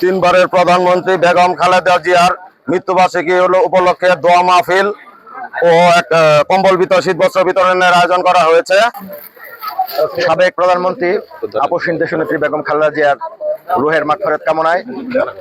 তিনবারের প্রধানমন্ত্রী বেগম খালেদা জিয়ার মৃত্যুবার্ষিকী হলো উপলক্ষে দোয়া মাহফিল ও এক কম্বল বিতরণ শীত বস্ত্র বিতরণের আয়োজন করা হয়েছে। সাবেক প্রধানমন্ত্রী আপসীন দেশনেত্রী বেগম খালেদা জিয়ার কামনায়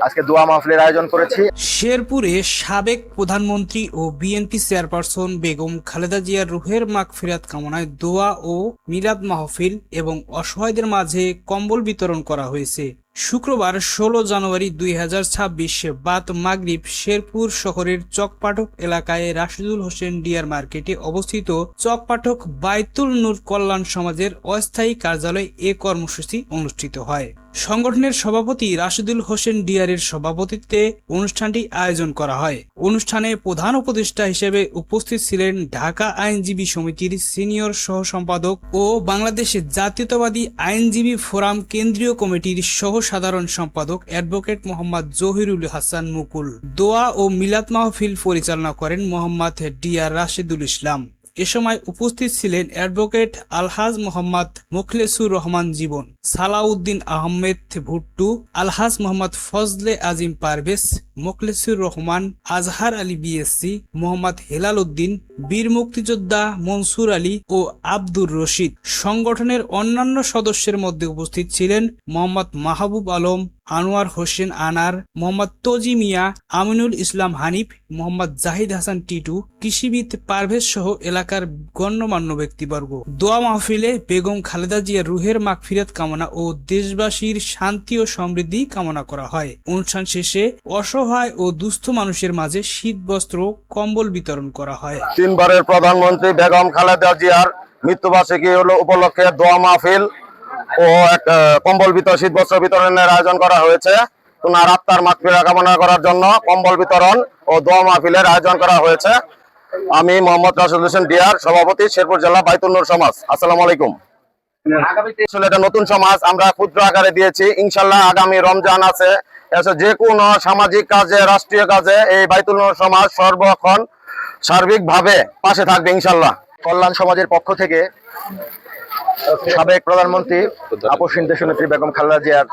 আজকে দোয়া মাহফিলের আয়োজন করেছি। শেরপুরে সাবেক প্রধানমন্ত্রী ও বিএনপি চেয়ারপারসন বেগম খালেদা জিয়ার রুহের মাগফিরাত কামনায় দোয়া ও মিলাদ মাহফিল এবং অসহায়দের মাঝে কম্বল বিতরণ করা হয়েছে। শুক্রবার ষোলো জানুয়ারি দুই হাজার ছাব্বিশে বাত মাগরিব শেরপুর শহরের চকপাঠক এলাকায় রাশিদুল হোসেন ডিয়ার মার্কেটে অবস্থিত চকপাঠক বাইতুল নূর কল্যাণ সমাজের অস্থায়ী কার্যালয়ে এ কর্মসূচি অনুষ্ঠিত হয়। সংগঠনের সভাপতি রাশিদুল হোসেন ডিয়ারের সভাপতিত্বে অনুষ্ঠানটি আয়োজন করা হয়। অনুষ্ঠানে প্রধান উপদেষ্টা হিসেবে উপস্থিত ছিলেন ঢাকা আইনজীবী সমিতির সিনিয়র সহ সম্পাদক ও বাংলাদেশের জাতীয়তাবাদী আইনজীবী ফোরাম কেন্দ্রীয় কমিটির সহ সাধারণ সম্পাদক অ্যাডভোকেট মোহাম্মদ জহিরুল হাসান মুকুল। দোয়া ও মিলাদ মাহফিল পরিচালনা করেন মোহাম্মদ ডিয়ার রাশিদুল ইসলাম। এ সময় উপস্থিত ছিলেন অ্যাডভোকেট আলহাজ মোহাম্মদ মুখলেসুর রহমান জীবন, সালাউদ্দিন আহমেদ ভুট্টু, আলহাজ মোহাম্মদ ফজলে আজিম পারভেজ মোখলেসুর রহমান, আজহার আলী বিএসসি, মোহাম্মদ হেলাল উদ্দিন, বীর মুক্তিযোদ্ধা মনসুর আলী ও আব্দুর রশিদ। সংগঠনের অন্যান্য সদস্যের মধ্যে উপস্থিত ছিলেন মোহাম্মদ মাহবুব আলম আনোয়ার হোসেন আনার, মোহাম্মদ তজি মিয়া, আমিনুল ইসলাম হানিফ, মোহাম্মদ জাহিদ হাসান টিটু, কৃষিবিদ পারভেজ সহ এলাকার গণ্যমান্য ব্যক্তিবর্গ। দোয়া মাহফিলে বেগম খালেদা জিয়ার রুহের মাগফিরাত কামনা ও দেশবাসীর শান্তি ও সমৃদ্ধি কামনা করা হয়। অনুষ্ঠান শেষে অসহায় ও দুস্থ মানুষের মাঝে শীত বস্ত্র কম্বল বিতরণ করা হয়। তিনবারের প্রধানমন্ত্রী বেগম খালেদা জিয়ার মৃত্যুবার্ষিকী হলো উপলক্ষে দোয়া মাহফিল। ও এক কম্বল বিতরণ, শীত বস্ত্র বিতরণের আয়োজন করা হয়েছে। ওনার আত্মার মাতৃরা কামনা করার জন্য কম্বল বিতরণ ও দোয়া মাহফিলের আয়োজন করা হয়েছে। আমি মোহাম্মদ রাশিদ হোসেন ডিয়ার, সভাপতি, শেরপুর জেলা বাইতুন্নুর সমাজ। আসসালামু আলাইকুম। আসলে নতুন সমাজ, আমরা ক্ষুদ্র আকারে দিয়েছি। ইনশাল্লাহ আগামী রমজান আছে। যে কোনো সামাজিক কাজে, রাষ্ট্রীয় কাজে এই বাইতুল সমাজ সর্বক্ষণ সার্বিকভাবে পাশে থাকবে ইনশাল্লাহ কল্যাণ সমাজের পক্ষ থেকে সাবেক প্রধানমন্ত্রী আপসীন দেশনেত্রী বেগম খালেদা জিয়ার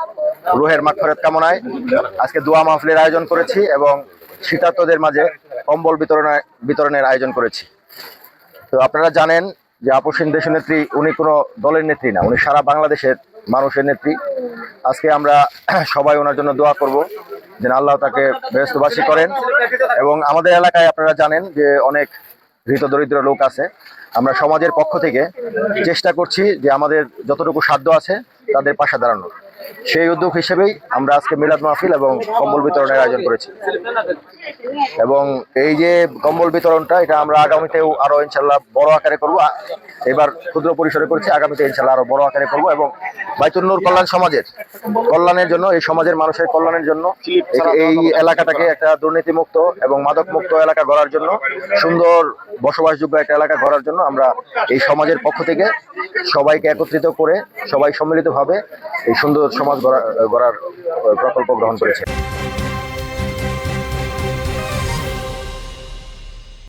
রুহের মাগফিরাত কামনায় আজকে দোয়া মাহফিলের আয়োজন করেছি এবং শীতার্তদের মাঝে কম্বল বিতরণের বিতরণের আয়োজন করেছি। তো আপনারা জানেন যে আপসীন দেশনেত্রী উনি কোনো দলের নেত্রী না, উনি সারা বাংলাদেশের মানুষের নেত্রী। আজকে আমরা সবাই ওনার জন্য দোয়া করব, যেন আল্লাহ তাকে ব্যস্তবাসী করেন। এবং আমাদের এলাকায় আপনারা জানেন যে অনেক হৃত দরিদ্র লোক আছে। আমরা সমাজের পক্ষ থেকে চেষ্টা করছি যে আমাদের যতটুকু সাধ্য আছে তাদের পাশে দাঁড়ানোর। সেই উদ্যোগ হিসেবেই আমরা আজকে মিলাদ মাহফিল এবং কম্বল বিতরণের আয়োজন করেছি। এবং এই যে কম্বল বিতরণটা, এটা আমরা আগামীতেও আরও ইনশাল্লাহ বড় আকারে করব। এবার ক্ষুদ্র পরিসরে করছি, আগামীতে ইনশাল্লাহ আরও বড় আকারে করব এবং বাইতুল নূর কল্যাণ সমাজের কল্যাণের জন্য, এই সমাজের মানুষের কল্যাণের জন্য, এই- এলাকাটাকে একটা দুর্নীতি মুক্ত এবং মাদক মুক্ত এলাকা গড়ার জন্য, সুন্দর বসবাসযোগ্য একটা এলাকা গড়ার জন্য আমরা এই সমাজের পক্ষ থেকে সবাইকে একত্রিত করে, সবাই সম্মিলিতভাবে এই সুন্দর সমাজ গড়া- গড়ার প্রকল্প গ্রহণ করেছে।